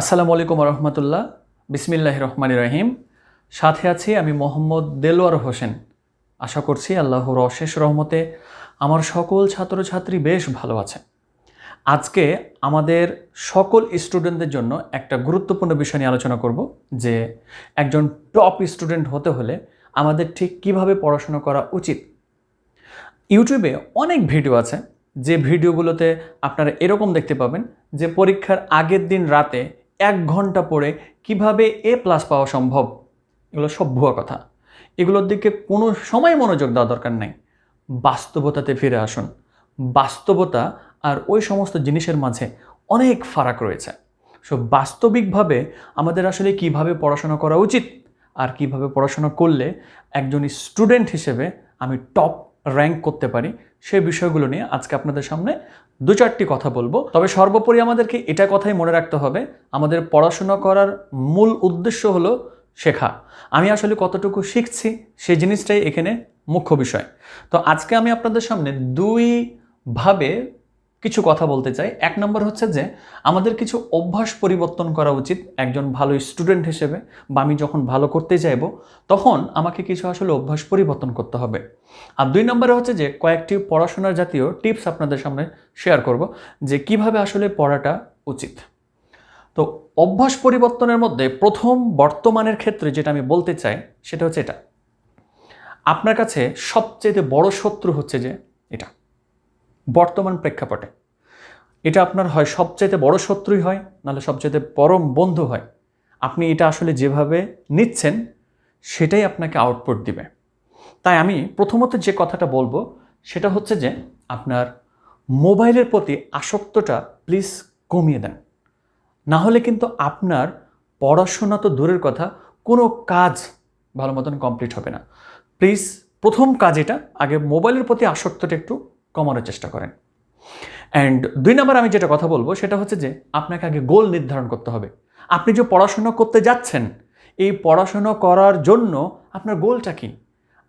আসসালামু আলাইকুম রহমতুল্লাহ বিসমিল্লাহ রহমান রহিম। সাথে আছি আমি মোহাম্মদ দেলোয়ার হোসেন। আশা করছি আল্লাহর অশেষ রহমতে আমার সকল ছাত্রছাত্রী বেশ ভালো আছে। আজকে আমাদের সকল স্টুডেন্টদের জন্য একটা গুরুত্বপূর্ণ বিষয় নিয়ে আলোচনা করব, যে একজন টপ স্টুডেন্ট হতে হলে আমাদের ঠিক কীভাবে পড়াশোনা করা উচিত। ইউটিউবে অনেক ভিডিও আছে, যে ভিডিওগুলোতে আপনারা এরকম দেখতে পাবেন, যে পরীক্ষার আগের দিন রাতে এক ঘণ্টা পড়ে কীভাবে এ প্লাস পাওয়া সম্ভব? এগুলো সব ভুয়া কথা। এগুলোর দিকে কোনো সময় মনোযোগ দেওয়া দরকার নাই। বাস্তবতাতে ফিরে আসুন। বাস্তবতা আর ওই সমস্ত জিনিসের মাঝে অনেক ফারাক রয়েছে। সো বাস্তবিকভাবে আমাদের আসলে কীভাবে পড়াশোনা করা উচিত আর কীভাবে পড়াশোনা করলে একজন স্টুডেন্ট হিসেবে আমি টপ র্যাঙ্ক করতে পারি, সেই বিষয়গুলো নিয়ে আজকে আপনাদের সামনে দু চারটি কথা বলব। তবে সর্বোপরি আমাদেরকে এটা কথাই মনে রাখতে হবে, আমাদের পড়াশোনা করার মূল উদ্দেশ্য হলো শেখা। আমি আসলে কতটুকু শিখছি সেই জিনিসটাই এখানে মুখ্য বিষয়। তো আজকে আমি আপনাদের সামনে দুইভাবে কিছু কথা বলতে চাই। এক নম্বর হচ্ছে যে, আমাদের কিছু অভ্যাস পরিবর্তন করা উচিত একজন ভালো স্টুডেন্ট হিসেবে বা আমি যখন ভালো করতে চাইব, তখন আমাকে কিছু আসলে অভ্যাস পরিবর্তন করতে হবে। আর দুই নম্বরে হচ্ছে যে, কয়েকটি পড়াশোনার জাতীয় টিপস আপনাদের সামনে শেয়ার করব যে, কীভাবে আসলে পড়াটা উচিত। তো অভ্যাস পরিবর্তনের মধ্যে প্রথম বর্তমানের ক্ষেত্রে যেটা আমি বলতে চাই, সেটা হচ্ছে এটা। আপনার কাছে সবচেয়ে বড় শত্রু হচ্ছে যে, এটা। বর্তমান প্রেক্ষাপটে। এটা আপনার হয় সবচাইতে বড় শত্রুই হয়, নাহলে সবচাইতে পরম বন্ধু হয়। আপনি এটা আসলে যেভাবে নিচ্ছেন, সেটাই আপনাকে আউটপুট দিবে। তাই আমি প্রথমত যে কথাটা বলব, সেটা হচ্ছে যে আপনার মোবাইলের প্রতি আসক্তটা প্লিজ কমিয়ে দেন। না হলে কিন্তু আপনার পড়াশোনা তো দূরের কথা, কোনো কাজ ভালো মতন কমপ্লিট হবে না। প্লিজ প্রথম কাজ এটা, আগে মোবাইলের প্রতি আসক্তটা একটু কমানোর চেষ্টা করেন। অ্যান্ড দুই নম্বর আমি যেটা কথা বলব, সেটা হচ্ছে যে আপনাকে আগে গোল নির্ধারণ করতে হবে। আপনি যে পড়াশোনা করতে যাচ্ছেন, এই পড়াশোনা করার জন্য আপনার গোলটা কী?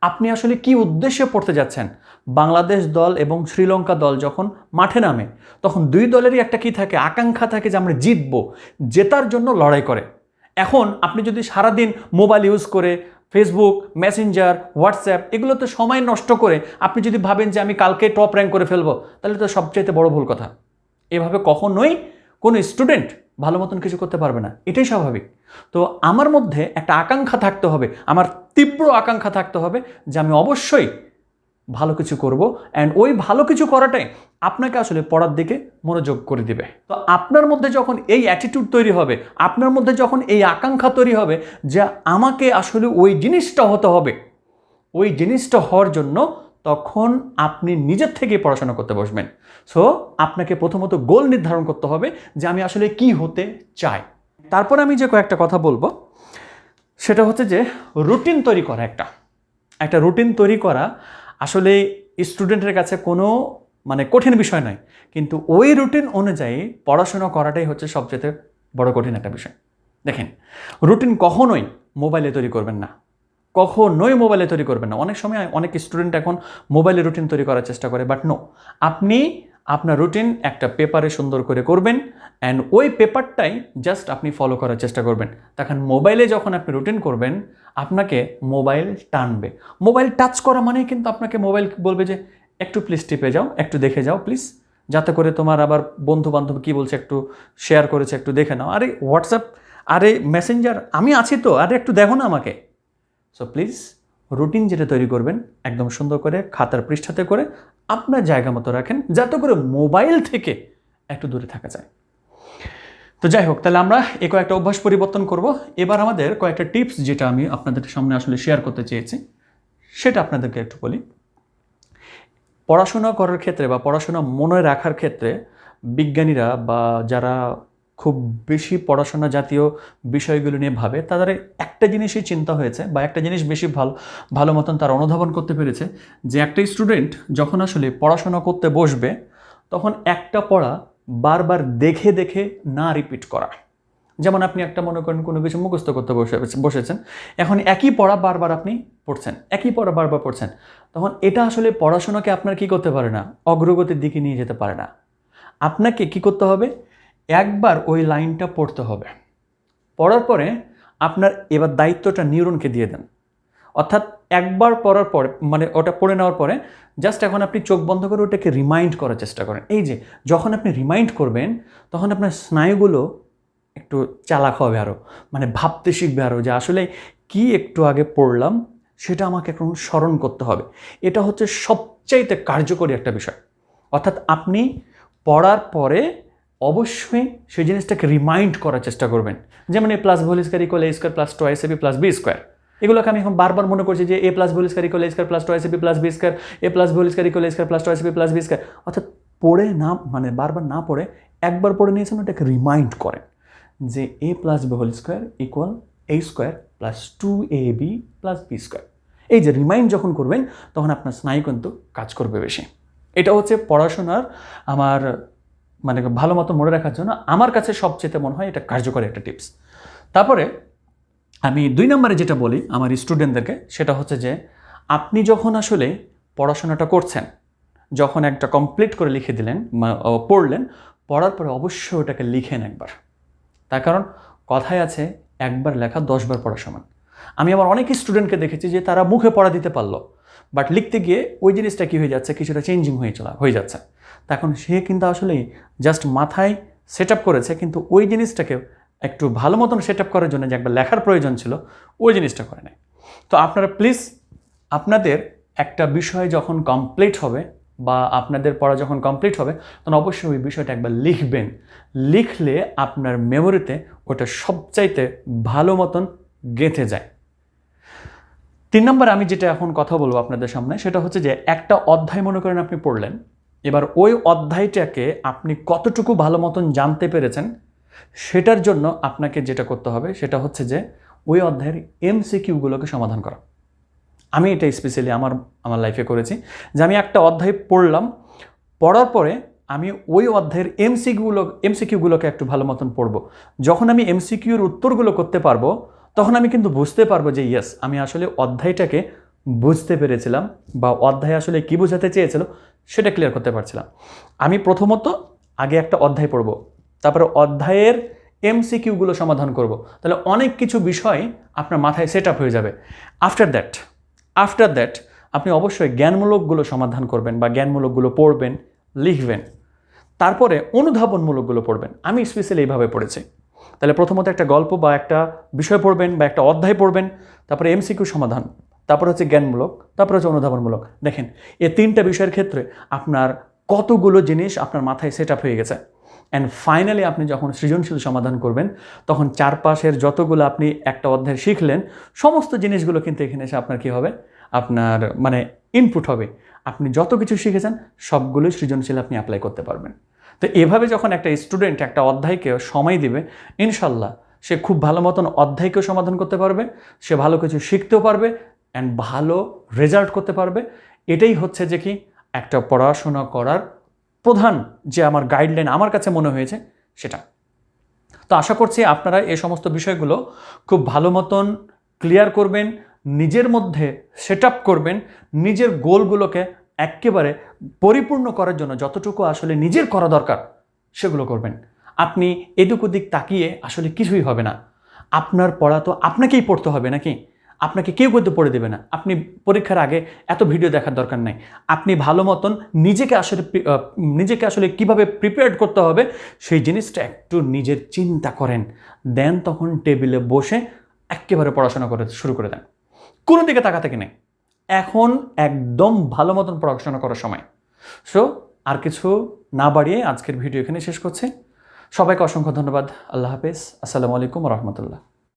আপনি আসলে কি উদ্দেশ্যে পড়তে যাচ্ছেন? বাংলাদেশ দল এবং শ্রীলঙ্কা দল যখন মাঠে নামে, তখন দুই দলেরই একটা কি থাকে? আকাঙ্ক্ষা থাকে যে আমরা জিতবো, জেতার জন্য লড়াই করে। এখন আপনি যদি সারাদিন মোবাইল ইউজ করে ফেসবুক মেসেঞ্জার হোয়াটসঅ্যাপ এগুলোতে সময় নষ্ট করে আপনি যদি ভাবেন যে আমি কালকে টপ র্যাঙ্ক করে ফেলব, তাহলে তো সবচাইতে বড় ভুল কথা। এভাবে কখনোই কোনো স্টুডেন্ট ভালো মতন কিছু করতে পারবে না। এটাই স্বাভাবিক। তো আমার মধ্যে একটা আকাঙ্ক্ষা থাকতে হবে, আমার তীব্র আকাঙ্ক্ষা থাকতে হবে যে আমি অবশ্যই ভালো কিছু করব অ্যান্ড ওই ভালো কিছু করাটাই আপনাকে আসলে পড়ার দিকে মনোযোগ করে দিবে। তো আপনার মধ্যে যখন এই অ্যাটিটিউড তৈরি হবে, আপনার মধ্যে যখন এই আকাঙ্ক্ষা তৈরি হবে যে আমাকে আসলে ওই জিনিসটা হতে হবে, ওই জিনিসটা হওয়ার জন্য তখন আপনি নিজের থেকেই পড়াশোনা করতে বসবেন। সো আপনাকে প্রথমত গোল নির্ধারণ করতে হবে যে আমি আসলে কি হতে চাই। তারপর আমি যে কয়েকটা কথা বলব, সেটা হচ্ছে যে রুটিন তৈরি করা একটা। একটা রুটিন তৈরি করা আসলে স্টুডেন্টের কাছে কোনো মানে কঠিন বিষয় নয়, কিন্তু ওই রুটিন অনুযায়ী পড়াশোনা করাটাই হচ্ছে সবচেয়ে বড় কঠিন একটা বিষয়। দেখেন রুটিন কখনোই মোবাইলে তৈরি করবেন না। কখনোই মোবাইলে তৈরি করবেন না। অনেক সময় অনেক স্টুডেন্ট এখন মোবাইলে রুটিন তৈরি করার চেষ্টা করে বাট নো আপনি আপনার রুটিন একটা পেপারে সুন্দর করে করবেন অ্যান্ড ওই পেপারটাই জাস্ট আপনি ফলো করার চেষ্টা করবেন। তখন মোবাইলে যখন আপনি রুটিন করবেন, আপনাকে মোবাইল টানবে। মোবাইল টাচ করা মানে কিন্তু আপনাকে মোবাইল বলবে যে, একটু প্লিজ টিপে যাও, একটু দেখে যাও প্লিজ যাতে করে তোমার আবার বন্ধু বান্ধব কী বলছে একটু শেয়ার করেছে, একটু দেখে নাও। আরে হোয়াটসঅ্যাপ আরে মেসেঞ্জার আমি আছি তো, আরে, একটু দেখো না আমাকে। সো প্লিজ রুটিন যেটা তৈরি করবেন, একদম সুন্দর করে খাতার পৃষ্ঠাতে করে আপনার জায়গা মতো রাখেন, যাতে করে মোবাইল থেকে একটু দূরে থাকা যায়। তো যাই হোক, তাহলে আমরা এ কয়েকটা অভ্যাস পরিবর্তন করব। এবার আমাদের কয়েকটা টিপস যেটা আমি আপনাদের সামনে আসলে শেয়ার করতে চেয়েছি, সেটা আপনাদেরকে একটু বলি। পড়াশোনা করার ক্ষেত্রে বা পড়াশোনা মনে রাখার ক্ষেত্রে বিজ্ঞানীরা বা যারা খুব বেশি পড়াশোনা জাতীয় বিষয়গুলো নিয়ে ভাবে, তাদের একটা জিনিসই চিন্তা হয়েছে বা একটা জিনিস বেশি ভালো ভালো মতন তারা অনুধাবন করতে পেরেছে যে একটা স্টুডেন্ট যখন আসলে পড়াশোনা করতে বসবে, তখন একটা পড়া বারবার দেখে দেখে না রিপিট করা। যেমন আপনি একটা মনে করেন কোনো কিছু মুখস্থ করতে বসে, বসেছেন, এখন একই পড়া বারবার আপনি পড়ছেন, একই পড়া বারবার পড়ছেন, তখন এটা আসলে পড়াশোনাকে আপনার কি করতে পারে না, অগ্রগতির দিকে নিয়ে যেতে পারে না। আপনাকে কি করতে হবে? একবার ওই লাইনটা পড়তে হবে। পড়ার পরে আপনার এবার দায়িত্বটা নিউরনকে দিয়ে দেন। অর্থাৎ একবার পড়ার পরে মানে ওটা পড়ে নেওয়ার পরে জাস্ট এখন আপনি চোখ বন্ধ করে ওটাকে রিমাইন্ড করার চেষ্টা করেন। এই যে, যখন আপনি রিমাইন্ড করবেন, তখন আপনার স্নায়ুগুলো একটু চালাক হবে আরও মানে ভাবতে শিখবে আরও যে আসলে কি একটু আগে পড়লাম, সেটা আমাকে এখন স্মরণ করতে হবে। এটা হচ্ছে সবচাইতে কার্যকরী একটা বিষয়। অর্থাৎ আপনি পড়ার পরে অবশ্যই সেই জিনিসটাকে রিমাইন্ড করার চেষ্টা করবেন। যেমন a plus whole square equal a square plus twice a b plus b square এগুলোকে আমি এখন বারবার মনে করছি যে a plus whole square equal a square plus twice a b plus b square a plus whole square equal a square plus twice a b plus b square অর্থাৎ পড়ে না মানে বারবার না পড়ে, একবার পড়ে নিয়েছেন, ওটাকে রিমাইন্ড করেন যে a plus whole square equal a square plus two a b plus b square এই যে রিমাইন্ড যখন করবেন, তখন আপনার স্নায়ু কিন্তু কাজ করবে বেশি। এটা হচ্ছে পড়াশোনার আমার মানে ভালো মতো মনে রাখার জন্য আমার কাছে সবচেয়ে মনে হয় এটা কার্যকরী একটা টিপস। তারপরে আমি দুই নম্বরে যেটা বলি আমার স্টুডেন্টদেরকে, সেটা হচ্ছে যে আপনি যখন আসলে পড়াশোনাটা করছেন, যখন একটা কমপ্লিট করে লিখে দিলেন পড়লেন, পড়ার পরে অবশ্যই ওটাকে লিখেন একবার। তার কারণ কথায় আছে, একবার লেখা দশবার পড়া সমান। আমি আমার অনেক স্টুডেন্টকে দেখেছি যে তারা মুখে পড়া দিতে পারল বাট লিখতে গিয়ে ওই জিনিসটা কী হয়ে যাচ্ছে? কিছুটা চেঞ্জিং হয়ে চলা হয়ে যাচ্ছে। তখন সে কিন্তু আসলে জাস্ট মাথায় সেট করেছে, কিন্তু ওই জিনিসটাকে একটু ভালো মতন সেট করার জন্য যে একটা লেখার প্রয়োজন ছিল, ওই জিনিসটা করে নেয়। তো আপনারা প্লিজ আপনাদের একটা বিষয় যখন কমপ্লিট হবে বা আপনাদের পড়া যখন কমপ্লিট হবে, তখন অবশ্যই ওই বিষয়টা একবার লিখবেন। লিখলে আপনার মেমোরিতে ওটা সবচাইতে ভালো মতন গেঁথে যায়। তিন নম্বর আমি যেটা এখন কথা বলব আপনাদের সামনে, সেটা হচ্ছে যে একটা অধ্যায় মনে করেন আপনি পড়লেন, এবার ওই অধ্যায়টাকে আপনি কতটুকু ভালো মতন জানতে পেরেছেন, সেটার জন্য আপনাকে যেটা করতে হবে, সেটা হচ্ছে যে ওই অধ্যায়ের এমসিকিউগুলোকে সমাধান করা। আমি এটা স্পেশালি আমার আমার লাইফে করেছি, যে আমি একটা অধ্যায় পড়লাম, পড়ার পরে আমি ওই অধ্যায়ের এমসিকিউগুলো এমসিকিউগুলোকে একটু ভালো মতন পড়ব। যখন আমি এমসিকিউর উত্তরগুলো করতে পারব তখন আমি কিন্তু বুঝতে পারব যে ইয়েস আমি আসলে অধ্যায়টাকে বুঝতে পেরেছিলাম বা অধ্যায় আসলে কী বোঝাতে চেয়েছিল সেটা ক্লিয়ার করতে পারছিলাম। আমি প্রথমত আগে একটা অধ্যায় পড়ব, তারপরে অধ্যায়ের এমসিকিউগুলো সমাধান করব। তাহলে অনেক কিছু বিষয় আপনার মাথায় সেট আপ হয়ে যাবে। আফটার দ্যাট আফটার দ্যাট আপনি অবশ্যই জ্ঞানমূলকগুলো সমাধান করবেন বা জ্ঞানমূলকগুলো পড়বেন, লিখবেন। তারপরে অনুধাবনমূলকগুলো পড়বেন। আমি স্পেশালি এইভাবে পড়েছি। তাহলে প্রথমত একটা গল্প বা একটা বিষয় পড়বেন বা একটা অধ্যায় পড়বেন, তারপরে এমসিকিউ সমাধান, তারপর হচ্ছে জ্ঞানমূলক, তারপর হচ্ছে অনুধাবনমূলক। দেখেন, এই তিনটা বিষয়ের ক্ষেত্রে আপনার কতগুলো জিনিস আপনার মাথায় সেট আপ হয়ে গেছে। অ্যান্ড ফাইনালি আপনি যখন সৃজনশীল সমাধান করবেন, তখন চারপাশের যতগুলো আপনি একটা অধ্যায় শিখলেন, সমস্ত জিনিসগুলো কিন্তু এখানে এসে আপনার কী হবে? আপনার মানে ইনপুট হবে। আপনি যত কিছু শিখেছেন, সবগুলোই সৃজনশীল আপনি অ্যাপ্লাই করতে পারবেন। তো এভাবে যখন একটা স্টুডেন্ট একটা অধ্যায়কে সময় দিবে, ইনশাল্লাহ সে খুব ভালো মতন অধ্যায়কেও সমাধান করতে পারবে, সে ভালো কিছু শিখতেও পারবে অ্যান্ড ভালো রেজাল্ট করতে পারবে। এটাই হচ্ছে যে কি, একটা পড়াশোনা করার প্রধান যে আমার গাইডলাইন আমার কাছে মনে হয়েছে, সেটা। তো আশা করছি আপনারা এই সমস্ত বিষয়গুলো খুব ভালো মতন ক্লিয়ার করবেন, নিজের মধ্যে সেট করবেন, নিজের গোলগুলোকে একেবারে পরিপূর্ণ করার জন্য যতটুকু আসলে নিজের করা দরকার, সেগুলো করবেন। আপনি এদিক ওদিক তাকিয়ে আসলে কিছুই হবে না। আপনার পড়া তো আপনাকেই পড়তে হবে নাকি? আপনাকে কেউ কিন্তু পড়ে দেবে না। আপনি পরীক্ষার আগে এত ভিডিও দেখার দরকার নাই। আপনি ভালো মতন নিজেকে আসলে নিজেকে আসলে কীভাবে প্রিপেয়ার্ড করতে হবে, সেই জিনিসটা একটু নিজের চিন্তা করেন। দেন তখন টেবিলে বসে একেবারে পড়াশোনা করে শুরু করে দেন। কোনো দিকে তাকাতে নেই? এখন একদম ভালো মতন পড়াশোনা করার সময়। সো আর কিছু না বাড়িয়ে আজকের ভিডিও এখানে শেষ করছি। সবাইকে অসংখ্য ধন্যবাদ। আল্লাহ হাফেজ। আসসালামু আলাইকুম রহমতুল্লাহ।